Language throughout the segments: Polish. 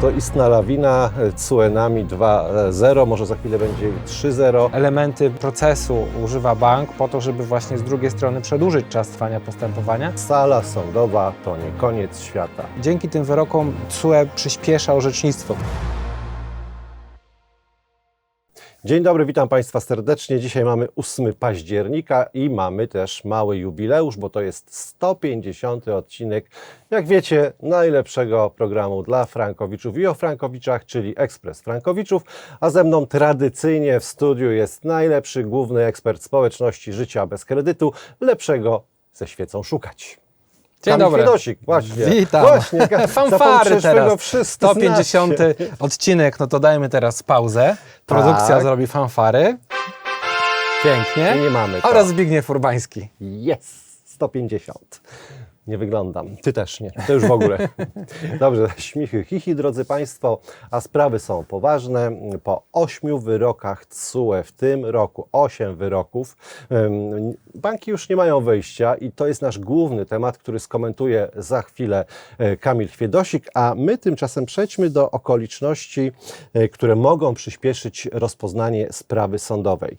To istna lawina, CUE-nami 2.0, może za chwilę będzie 3.0. Elementy procesu używa bank po to, żeby właśnie z drugiej strony przedłużyć czas trwania postępowania. Sala sądowa to nie koniec świata. Dzięki tym wyrokom CUE przyspiesza orzecznictwo. Dzień dobry, witam Państwa serdecznie. Dzisiaj mamy 8 października i mamy też mały jubileusz, bo to jest 150 odcinek, jak wiecie, najlepszego programu dla Frankowiczów i o Frankowiczach, czyli Ekspres Frankowiczów. A ze mną tradycyjnie w studiu jest najlepszy główny ekspert społeczności życia bez kredytu, lepszego ze świecą szukać. Dzień Kamil dobry. Kwiedosik, właśnie. Witam. Właśnie, Fanfary teraz. wszyscy 150 znacie. odcinek, no to dajmy teraz pauzę. Produkcja Tak. zrobi fanfary. Pięknie. I nie mamy to. Oraz Zbigniew Urbański. Jest 150. Nie wyglądam. Ty też nie. To już w ogóle. Dobrze, śmichy, chichi, drodzy Państwo, a sprawy są poważne. Po ośmiu wyrokach CUE w tym roku, osiem wyroków, banki już nie mają wyjścia i to jest nasz główny temat, który skomentuje za chwilę e, Kamil Chwiedosik, a my tymczasem przejdźmy do okoliczności, e, które mogą przyspieszyć rozpoznanie sprawy sądowej.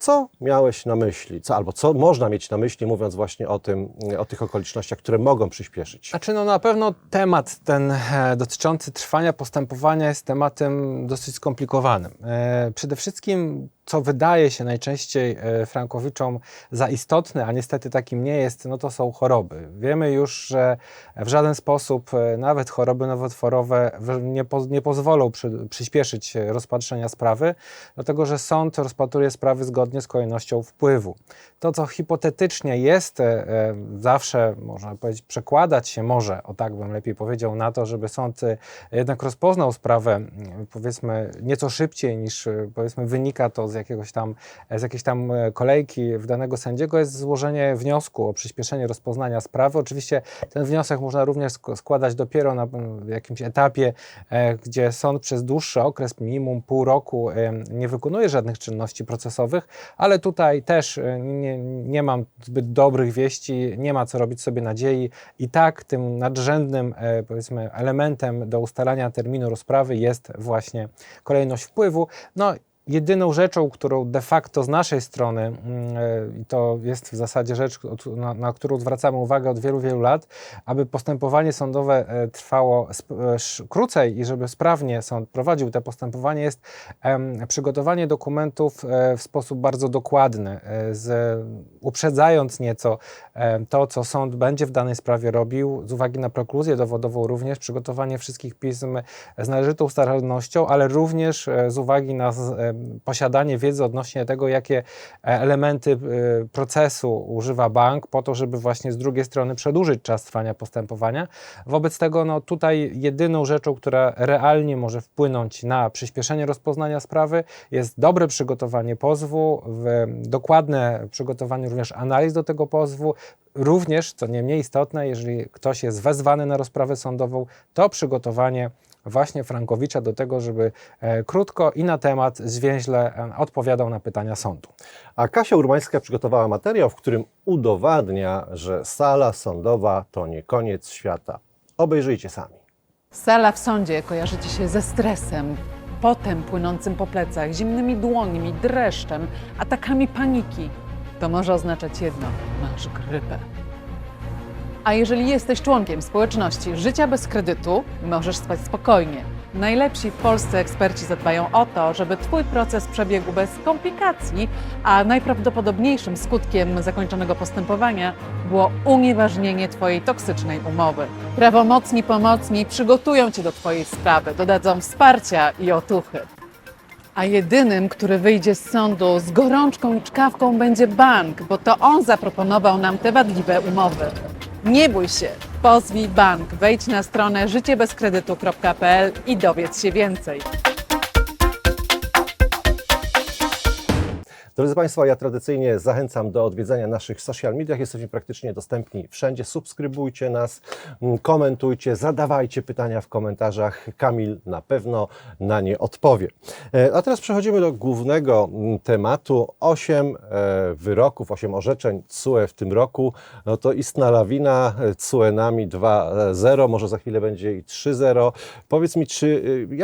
Co miałeś na myśli, co, albo co można mieć na myśli, mówiąc właśnie o, tym, o tych okolicznościach, które mogą przyspieszyć? Znaczy, no na pewno temat ten e, dotyczący trwania postępowania jest tematem dosyć skomplikowanym. E, przede wszystkim, co wydaje się najczęściej e, Frankowiczom za istotne, a niestety takim nie jest, no to są choroby. Wiemy już, że w żaden sposób e, nawet choroby nowotworowe nie, po, nie pozwolą przy, przyspieszyć rozpatrzenia sprawy, dlatego że sąd rozpatruje sprawy zgodnie z kolejnością wpływu. To, co hipotetycznie jest, e, zawsze można powiedzieć, przekładać się może, o tak bym lepiej powiedział, na to, żeby sąd jednak rozpoznał sprawę, m, powiedzmy, nieco szybciej niż powiedzmy wynika to z jakiegoś tam, z jakiejś tam e, kolejki w danego sędziego, jest złożenie wniosku o przyspieszenie rozpoznania sprawy. Oczywiście ten wniosek można również sk- składać dopiero na jakimś etapie, e, gdzie sąd przez dłuższy okres, minimum pół roku, nie wykonuje żadnych czynności procesowych, ale tutaj też e, nie, nie mam zbyt dobrych wieści, nie ma co robić sobie nadziei. I tak tym nadrzędnym, powiedzmy, elementem do ustalania terminu rozprawy jest właśnie kolejność wpływu. No, Jedyną rzeczą, którą de facto z naszej strony, mm, e, i to jest w zasadzie rzecz, na, na którą zwracamy uwagę od wielu, wielu lat, aby postępowanie sądowe e, trwało e, krócej i żeby sprawnie sąd prowadził te postępowanie, jest przygotowanie dokumentów w sposób bardzo dokładny, z, uprzedzając nieco to, co sąd będzie w danej sprawie robił, z uwagi na prokluzję dowodową również, przygotowanie wszystkich pism z należytą starannością, ale również z uwagi na posiadanie wiedzy odnośnie tego, jakie e, elementy e, procesu używa bank po to, żeby właśnie z drugiej strony przedłużyć czas trwania postępowania. Wobec tego no, tutaj jedyną rzeczą, która realnie może wpłynąć na przyspieszenie rozpoznania sprawy jest dobre przygotowanie pozwu, dokładne przygotowanie również analiz do tego pozwu, również, co nie mniej istotne, jeżeli ktoś jest wezwany na rozprawę sądową, to przygotowanie właśnie Frankowicza do tego, żeby e, krótko i na temat zwięźle e, odpowiadał na pytania sądu. A Kasia Urbańska przygotowała materiał, w którym udowadnia, że sala sądowa to nie koniec świata. Obejrzyjcie sami. Sala w sądzie kojarzy ci się ze stresem, potem płynącym po plecach, zimnymi dłońmi, dreszczem, atakami paniki. To może oznaczać jedno: masz grypę. A jeżeli jesteś członkiem społeczności Życia bez kredytu, możesz spać spokojnie. Najlepsi w Polsce eksperci zadbają o to, żeby Twój proces przebiegł bez komplikacji, a najprawdopodobniejszym skutkiem zakończonego postępowania było unieważnienie Twojej toksycznej umowy. Prawomocni pomocni przygotują Cię do Twojej sprawy, dodadzą wsparcia i otuchy. A jedynym, który wyjdzie z sądu z gorączką i czkawką będzie bank, bo to on zaproponował nam te wadliwe umowy. Nie bój się, pozwij bank, wejdź na stronę życiebezkredytu.pl i dowiedz się więcej. Drodzy Państwo, ja tradycyjnie zachęcam do odwiedzania naszych social mediach. Jesteśmy praktycznie dostępni wszędzie. Subskrybujcie nas, mm, komentujcie, zadawajcie pytania w komentarzach. Kamil na pewno na nie odpowie. E, A teraz przechodzimy do głównego mm, tematu. Osiem e, wyroków, osiem orzeczeń CUE w tym roku. No to istna lawina, e, CUE nami 2-0, może za chwilę będzie i 3-0. Powiedz mi, czy y,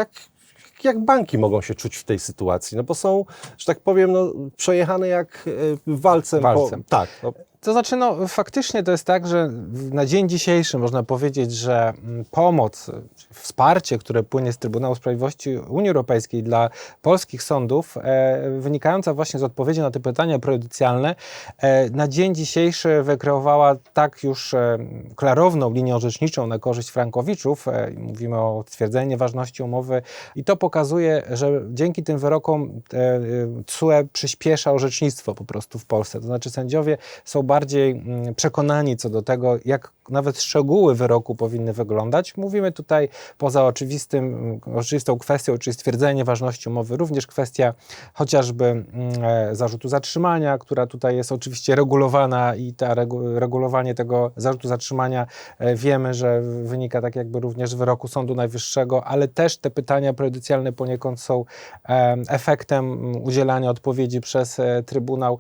jak jak banki mogą się czuć w tej sytuacji? No bo są, że tak powiem, no, przejechane jak e, walcem. Walcem. Po, tak, no, To znaczy, no, faktycznie to jest tak, że na dzień dzisiejszy można powiedzieć, że mm, pomoc, wsparcie, które płynie z Trybunału Sprawiedliwości Unii Europejskiej dla polskich sądów, e, wynikająca właśnie z odpowiedzi na te pytania prejudycjalne, e, na dzień dzisiejszy wykreowała tak już e, klarowną linię orzeczniczą na korzyść frankowiczów. E, mówimy o stwierdzeniu nieważności umowy i to pokazuje, że dzięki tym wyrokom e, e, CUE przyspiesza orzecznictwo po prostu w Polsce. To znaczy sędziowie są bardziej mm, przekonani co do tego, jak nawet szczegóły wyroku powinny wyglądać. Mówimy tutaj poza oczywistym, oczywistą kwestią, czyli stwierdzenie ważności umowy, również kwestia chociażby mm, e, zarzutu zatrzymania, która tutaj jest oczywiście regulowana i ta regu, regulowanie tego zarzutu zatrzymania e, wiemy, że wynika tak jakby również z wyroku Sądu Najwyższego, ale też te pytania prejudycjalne poniekąd są e, efektem mm, udzielania odpowiedzi przez Trybunał.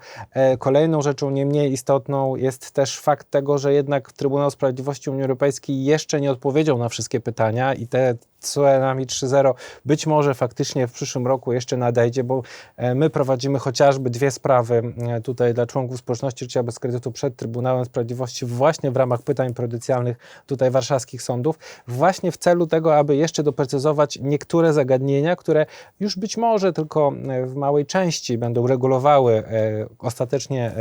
Kolejną rzeczą nie mniej istotną jest też fakt tego, że jednak Trybunał Sprawiedliwości Unii Europejskiej jeszcze nie odpowiedział na wszystkie pytania i te CUE nami 3.0 być może faktycznie w przyszłym roku jeszcze nadejdzie, bo e, my prowadzimy chociażby dwie sprawy e, tutaj dla członków społeczności życia bez kredytu przed Trybunałem Sprawiedliwości właśnie w ramach pytań prejudycjalnych tutaj warszawskich sądów, właśnie w celu tego, aby jeszcze doprecyzować niektóre zagadnienia, które już być może tylko e, w małej części będą regulowały ostatecznie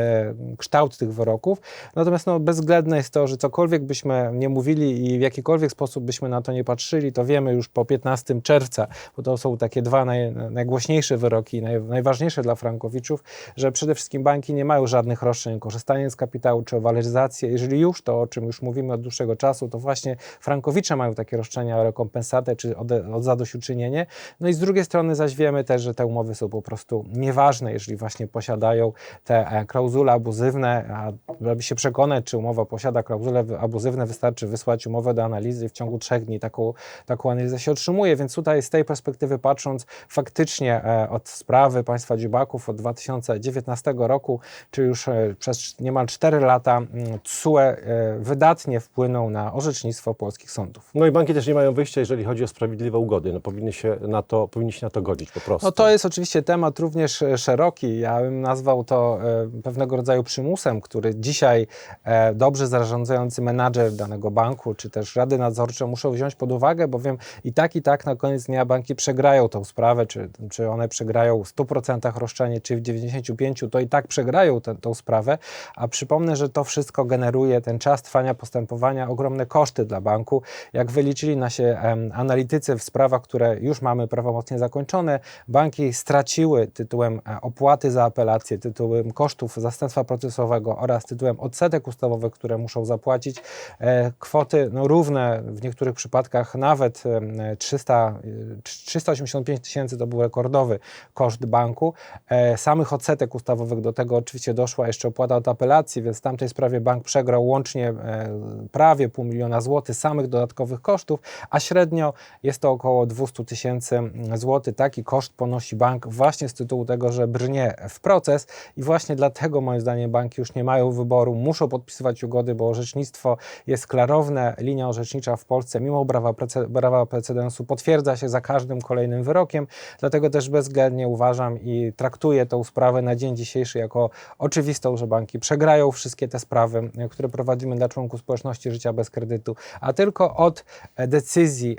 kształt tych wyroków. Natomiast no, bezwzględne jest to, że cokolwiek byśmy nie mówili i w jakikolwiek sposób byśmy na to nie patrzyli, to wiemy już po 15 czerwca, bo to są takie dwa naj, najgłośniejsze wyroki, naj, najważniejsze dla frankowiczów, że przede wszystkim banki nie mają żadnych roszczeń o korzystanie z kapitału czy o waloryzację. Jeżeli już, to o czym już mówimy od dłuższego czasu, to właśnie frankowicze mają takie roszczenia o rekompensatę czy o, o zadośćuczynienie. No i z drugiej strony zaś wiemy też, że te umowy są po prostu nieważne, jeżeli właśnie posiadają te e, klauzule abuzywne, a żeby się przekonać, czy umowa posiada klauzule abuzywne, wystarczy wysłać umowę do analizy i w ciągu trzech dni taką, taką analizę się otrzymuje, więc tutaj z tej perspektywy patrząc, faktycznie e, od sprawy państwa dziubaków od 2019 roku, czy już e, przez niemal 4 lata mm, TSUE e, wydatnie wpłynął na orzecznictwo polskich sądów. no i banki też nie mają wyjścia, jeżeli chodzi o sprawiedliwe ugody. No, powinny się na to, powinni się na to godzić po prostu. No to jest oczywiście temat również szeroki. Ja bym nazwał to pewnego rodzaju przymusem, który dzisiaj dobrze zarządzający menadżer danego banku, czy też rady nadzorcze muszą wziąć pod uwagę, bowiem i tak, i tak na koniec dnia banki przegrają tą sprawę, czy, czy one przegrają w 100% roszczenie, czy w 95%, to i tak przegrają tę tą sprawę. A przypomnę, że to wszystko generuje ten czas trwania postępowania, ogromne koszty dla banku. Jak wyliczyli nasi em, analitycy w sprawach, które już mamy prawomocnie zakończone, banki straciły tytułem e, opłaty za apelację, tytułem kosztów zastępstwa procesowego oraz tytułem odsetek ustawowych, które muszą zapłacić, e, kwoty no, równe w niektórych przypadkach nawet em, 300, e, 385 tysięcy to był rekordowy koszt banku. E, samych odsetek ustawowych do tego oczywiście doszła jeszcze opłata od apelacji, więc w tamtej sprawie bank przegrał łącznie e, prawie pół miliona złotych samych dodatkowych kosztów, a średnio jest to około 200 tysięcy złotych. Taki koszt ponosi bank właśnie z tytułu tego, że brnie w proces i właśnie dlatego moim zdaniem banki już nie mają wyboru, muszą podpisywać ugody, bo orzecznictwo jest klarowne, linia orzecznicza w Polsce mimo prawa, precedensu potwierdza się za każdym kolejnym wyrokiem, dlatego też bezwzględnie uważam i traktuję tą sprawę na dzień dzisiejszy jako oczywistą, że banki przegrają wszystkie te sprawy, które prowadzimy dla członków społeczności życia bez kredytu, a tylko od decyzji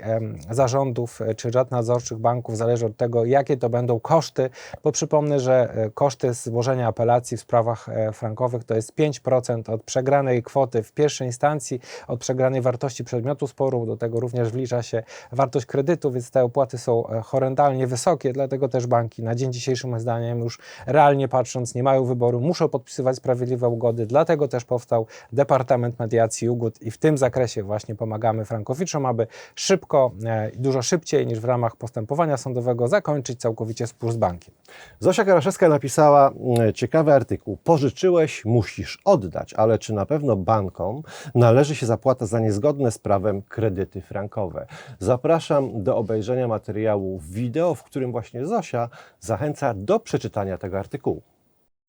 zarządów e, czy rad nadzorczych banków zależy od tego, jakie to będą koszty, bo przypomnę, że e, koszty złożenia apelacji w sprawach e, frankowych to jest 5% od przegranej kwoty w pierwszej instancji, od przegranej wartości przedmiotu sporu, do tego również wlicza się wartość kredytu, więc te opłaty są e, horrendalnie wysokie, dlatego też banki na dzień dzisiejszy moim zdaniem już realnie patrząc nie mają wyboru, muszą podpisywać sprawiedliwe ugody, dlatego też powstał Departament Mediacji Ugód i w tym zakresie właśnie pomagamy frankowiczom, aby szybko e, i dużo szybciej niż w ramach postępowania sądowego zakończyć całkowicie spór z bankiem. Zosia Karaszewska napisała mm, ciekawy artykuł. Pożyczyłeś, musisz oddać, ale czy na pewno bankom należy się zapłata za niezgodne z prawem kredyty frankowe? Zapraszam do obejrzenia materiału wideo, w którym właśnie Zosia zachęca do przeczytania tego artykułu.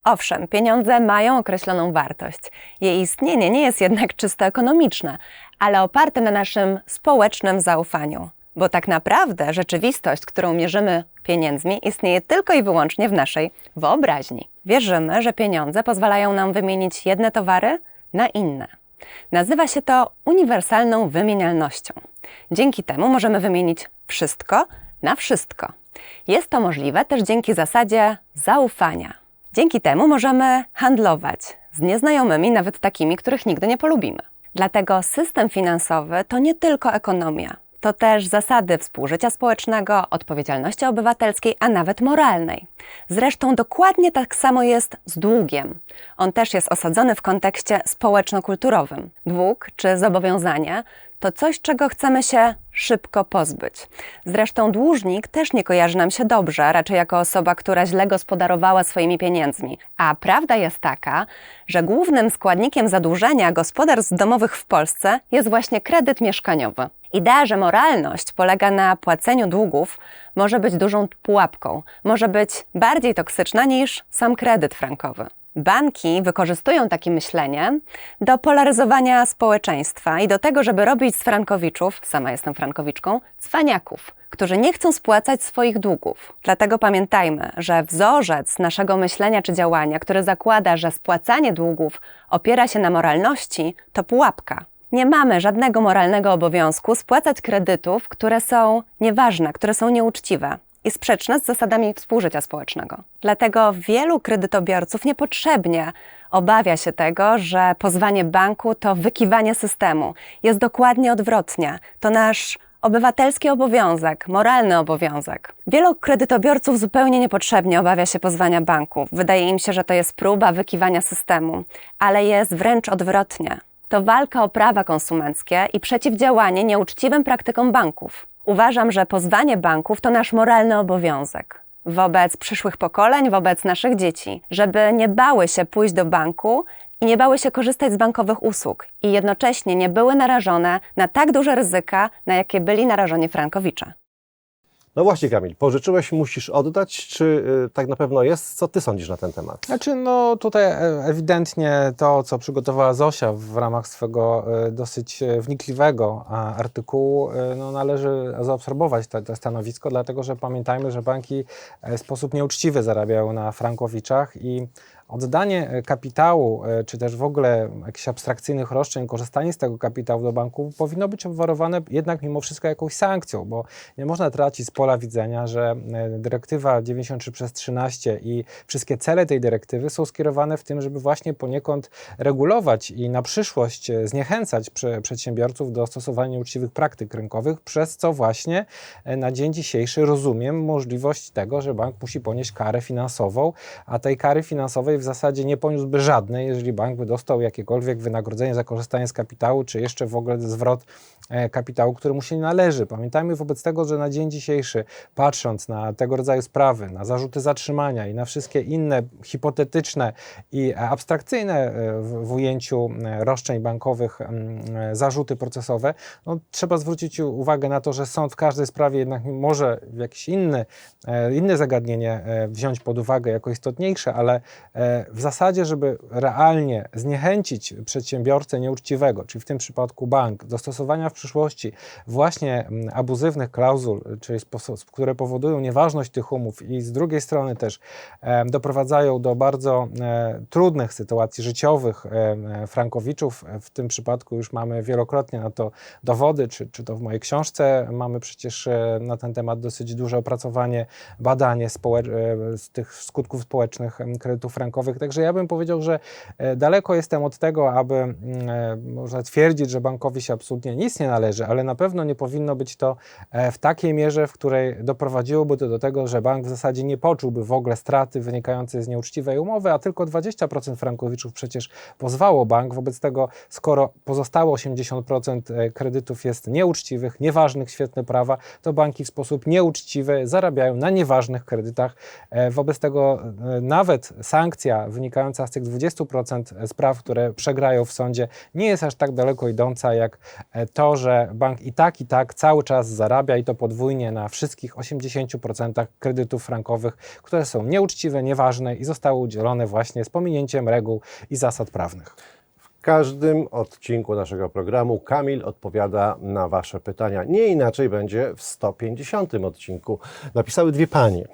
Owszem, pieniądze mają określoną wartość. Jej istnienie nie jest jednak czysto ekonomiczne, ale oparte na naszym społecznym zaufaniu. Bo tak naprawdę rzeczywistość, którą mierzymy pieniędzmi, istnieje tylko i wyłącznie w naszej wyobraźni. Wierzymy, że pieniądze pozwalają nam wymienić jedne towary na inne. Nazywa się to uniwersalną wymienialnością. Dzięki temu możemy wymienić wszystko na wszystko. Jest to możliwe też dzięki zasadzie zaufania. Dzięki temu możemy handlować z nieznajomymi, nawet takimi, których nigdy nie polubimy. Dlatego system finansowy to nie tylko ekonomia. To też zasady współżycia społecznego, odpowiedzialności obywatelskiej, a nawet moralnej. Zresztą dokładnie tak samo jest z długiem. On też jest osadzony w kontekście społeczno-kulturowym. Dług czy zobowiązanie to coś, czego chcemy się szybko pozbyć. Zresztą dłużnik też nie kojarzy nam się dobrze, raczej jako osoba, która źle gospodarowała swoimi pieniędzmi. A prawda jest taka, że głównym składnikiem zadłużenia gospodarstw domowych w Polsce jest właśnie kredyt mieszkaniowy. Idea, że moralność polega na płaceniu długów, może być dużą pułapką, może być bardziej toksyczna niż sam kredyt frankowy. Banki wykorzystują takie myślenie do polaryzowania społeczeństwa i do tego, żeby robić z frankowiczów, sama jestem frankowiczką, cwaniaków, którzy nie chcą spłacać swoich długów. Dlatego pamiętajmy, że wzorzec naszego myślenia czy działania, który zakłada, że spłacanie długów opiera się na moralności, to pułapka. Nie mamy żadnego moralnego obowiązku spłacać kredytów, które są nieważne, które są nieuczciwe i sprzeczne z zasadami współżycia społecznego. Dlatego wielu kredytobiorców niepotrzebnie obawia się tego, że pozwanie banku to wykiwanie systemu. Jest dokładnie odwrotnie. To nasz obywatelski obowiązek, moralny obowiązek. Wielu kredytobiorców zupełnie niepotrzebnie obawia się pozwania banku. Wydaje im się, że to jest próba wykiwania systemu, ale jest wręcz odwrotnie. To walka o prawa konsumenckie i przeciwdziałanie nieuczciwym praktykom banków. Uważam, że pozwanie banków to nasz moralny obowiązek wobec przyszłych pokoleń, wobec naszych dzieci, żeby nie bały się pójść do banku i nie bały się korzystać z bankowych usług i jednocześnie nie były narażone na tak duże ryzyka, na jakie byli narażeni frankowicze. No właśnie, Kamil, pożyczyłeś, musisz oddać, czy y, tak na pewno jest? Co ty sądzisz na ten temat? Znaczy, no tutaj e, ewidentnie to, co przygotowała Zosia w ramach swego e, dosyć e, wnikliwego artykułu, no, należy zaobserwować to, to stanowisko, dlatego że pamiętajmy, że banki w sposób nieuczciwy zarabiają na frankowiczach i oddanie e, kapitału, e, czy też w ogóle jakichś abstrakcyjnych roszczeń, korzystanie z tego kapitału do banku powinno być obwarowane jednak mimo wszystko jakąś sankcją, bo nie można tracić z pola widzenia, że e, dyrektywa 93 przez 13 i wszystkie cele tej dyrektywy są skierowane w tym, żeby właśnie poniekąd regulować i na przyszłość zniechęcać prze, przedsiębiorców do stosowania nieuczciwych praktyk rynkowych, przez co właśnie na dzień dzisiejszy rozumiem możliwość tego, że bank musi ponieść karę finansową, a tej kary finansowej w zasadzie nie poniósłby żadnej, jeżeli bank by dostał jakiekolwiek wynagrodzenie za korzystanie z kapitału, czy jeszcze w ogóle zwrot e, kapitału, który mu się nie należy. Pamiętajmy wobec tego, że na dzień dzisiejszy, patrząc na tego rodzaju sprawy, na zarzuty zatrzymania i na wszystkie inne hipotetyczne i abstrakcyjne e, w, ujęciu e, roszczeń bankowych zarzuty procesowe, no, trzeba zwrócić uwagę na to, że sąd w każdej sprawie jednak może jakieś inny, inne zagadnienie wziąć pod uwagę jako istotniejsze, ale w zasadzie, żeby realnie zniechęcić przedsiębiorcę nieuczciwego, czyli w tym przypadku bank, do stosowania w przyszłości właśnie mm, abuzywnych klauzul, czyli sposób, które powodują nieważność tych umów i z drugiej strony też doprowadzają do bardzo e, trudnych sytuacji życiowych e, frankowiczów. W tym przypadku już mamy wielokrotnie na to dowody, czy, czy to w mojej książce mamy przecież e, na ten temat dosyć duże opracowanie, badanie z tych skutków społecznych kredytów frankowych frankowych. Także ja bym powiedział, że e, daleko jestem od tego, aby mm, e, można twierdzić, że bankowi się absolutnie nic nie należy, ale na pewno nie powinno być to e, w takiej mierze, w której doprowadziłoby to do tego, że bank w zasadzie nie poczułby w ogóle straty wynikającej z nieuczciwej umowy, a tylko 20% frankowiczów przecież pozwało bank. Wobec tego, skoro pozostałe 80% e, kredytów jest nieuczciwych, nieważnych, świetne prawa, to banki w sposób nieuczciwy zarabiają na nieważnych kredytach. Wobec tego nawet sankcja wynikająca z tych 20% spraw, które przegrają w sądzie, nie jest aż tak daleko idąca jak e, to, że bank i tak, i tak cały czas zarabia i to podwójnie na wszystkich 80% kredytów frankowych, które są nieuczciwe, nieważne i zostały udzielone właśnie z pominięciem reguł i zasad prawnych. W każdym odcinku naszego programu Kamil odpowiada na Wasze pytania. Nie inaczej będzie w 150 odcinku. Napisały dwie panie.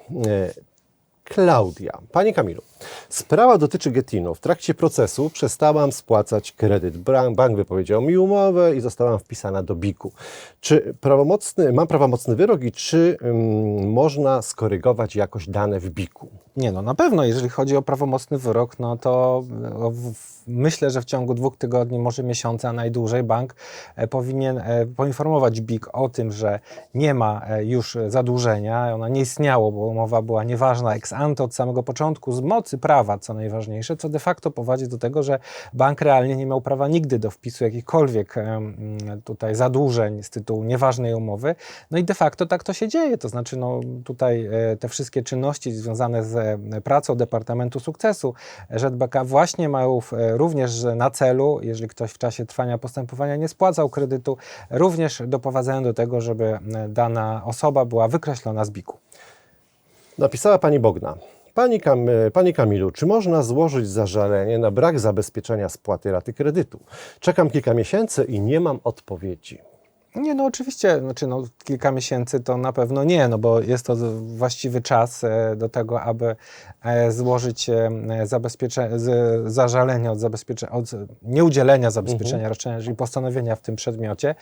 Klaudia. Panie Kamilu, sprawa dotyczy Getinu. W trakcie procesu przestałam spłacać kredyt. Bank wypowiedział mi umowę i zostałam wpisana do BIK-u. Czy prawomocny, mam prawomocny wyrok i czy ym, można skorygować jakoś dane w BIK-u? Nie no, na pewno, jeżeli chodzi o prawomocny wyrok, no to w, w, myślę, że w ciągu dwóch tygodni, może miesiąca, najdłużej bank e, powinien e, poinformować BIK o tym, że nie ma e, już zadłużenia, ona nie istniało, bo umowa była nieważna ex ante od samego początku, z mocy prawa, co najważniejsze, co de facto prowadzi do tego, że bank realnie nie miał prawa nigdy do wpisu jakichkolwiek em, tutaj zadłużeń z tytułu nieważnej umowy. No i de facto tak to się dzieje, to znaczy no, tutaj te wszystkie czynności związane z pracą Departamentu Sukcesu ŻBK właśnie mają w- również na celu, jeżeli ktoś w czasie trwania postępowania nie spłacał kredytu, również doprowadzają do tego, żeby dana osoba była wykreślona z BIK-u. Napisała pani Bogna. Pani, Kam, Panie Kamilu, czy można złożyć zażalenie na brak zabezpieczenia spłaty raty kredytu? Czekam kilka miesięcy i nie mam odpowiedzi. Nie, no oczywiście, znaczy no, kilka miesięcy to na pewno nie, no bo jest to właściwy czas e, do tego, aby e, złożyć e, zabezpiecze, zażalenie od, zabezpiecze, od nieudzielenia zabezpieczenia roszczenia, czyli postanowienia w tym przedmiocie.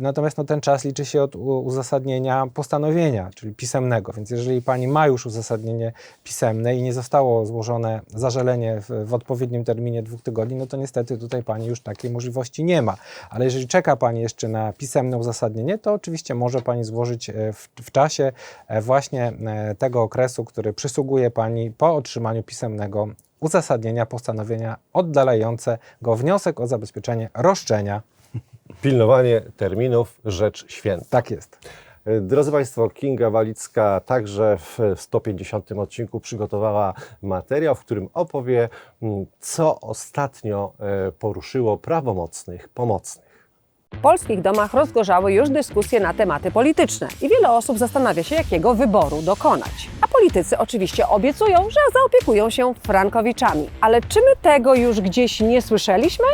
Natomiast no, ten czas liczy się od uzasadnienia postanowienia, czyli pisemnego, więc jeżeli pani ma już uzasadnienie pisemne i nie zostało złożone zażalenie w, w odpowiednim terminie dwóch tygodni, no to niestety tutaj pani już takiej możliwości nie ma. Ale jeżeli czeka pani jeszcze na pisemne uzasadnienie, to oczywiście może pani złożyć e, w, w czasie e, właśnie e, tego okresu, który przysługuje pani po otrzymaniu pisemnego uzasadnienia postanowienia oddalającego wniosek o zabezpieczenie roszczenia. Pilnowanie terminów, rzecz święta. Tak jest. Drodzy Państwo, Kinga Walicka także w 150 odcinku przygotowała materiał, w którym opowie, mm, co ostatnio poruszyło prawomocnych pomocnych. W polskich domach rozgorzały już dyskusje na tematy polityczne i wiele osób zastanawia się, jakiego wyboru dokonać. A politycy oczywiście obiecują, że zaopiekują się frankowiczami. Ale czy my tego już gdzieś nie słyszeliśmy?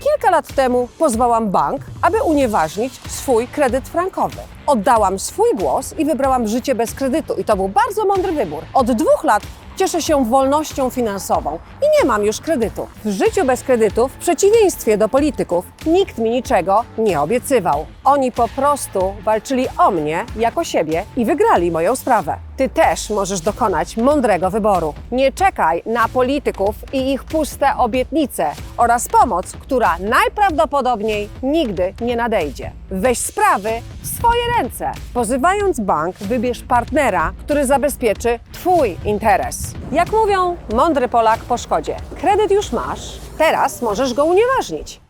Kilka lat temu pozwałam bank, aby unieważnić swój kredyt frankowy. Oddałam swój głos i wybrałam życie bez kredytu i to był bardzo mądry wybór. Od dwóch lat cieszę się wolnością finansową i nie mam już kredytu. W życiu bez kredytu, w przeciwieństwie do polityków, nikt mi niczego nie obiecywał. Oni po prostu walczyli o mnie jako siebie i wygrali moją sprawę. Ty też możesz dokonać mądrego wyboru. Nie czekaj na polityków i ich puste obietnice oraz pomoc, która najprawdopodobniej nigdy nie nadejdzie. Weź sprawy w swoje ręce. Pozywając bank, wybierz partnera, który zabezpieczy Twój interes. Jak mówią, mądry Polak po szkodzie. Kredyt już masz, teraz możesz go unieważnić.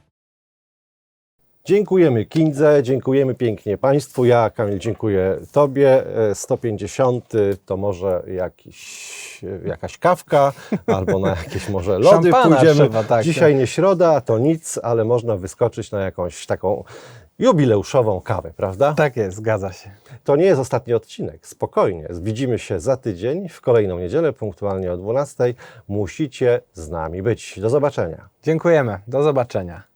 Dziękujemy Kindze, dziękujemy pięknie Państwu. Ja, Kamil, dziękuję Tobie. E, 150 to może jakiś, e, jakaś kawka albo na jakieś może lody Szampana pójdziemy. trzeba, tak. Dzisiaj nie środa, to nic, ale można wyskoczyć na jakąś taką jubileuszową kawę, prawda? Tak jest, zgadza się. To nie jest ostatni odcinek, spokojnie. Widzimy się za tydzień, w kolejną niedzielę, punktualnie o 12. Musicie z nami być. Do zobaczenia. Dziękujemy. Do zobaczenia.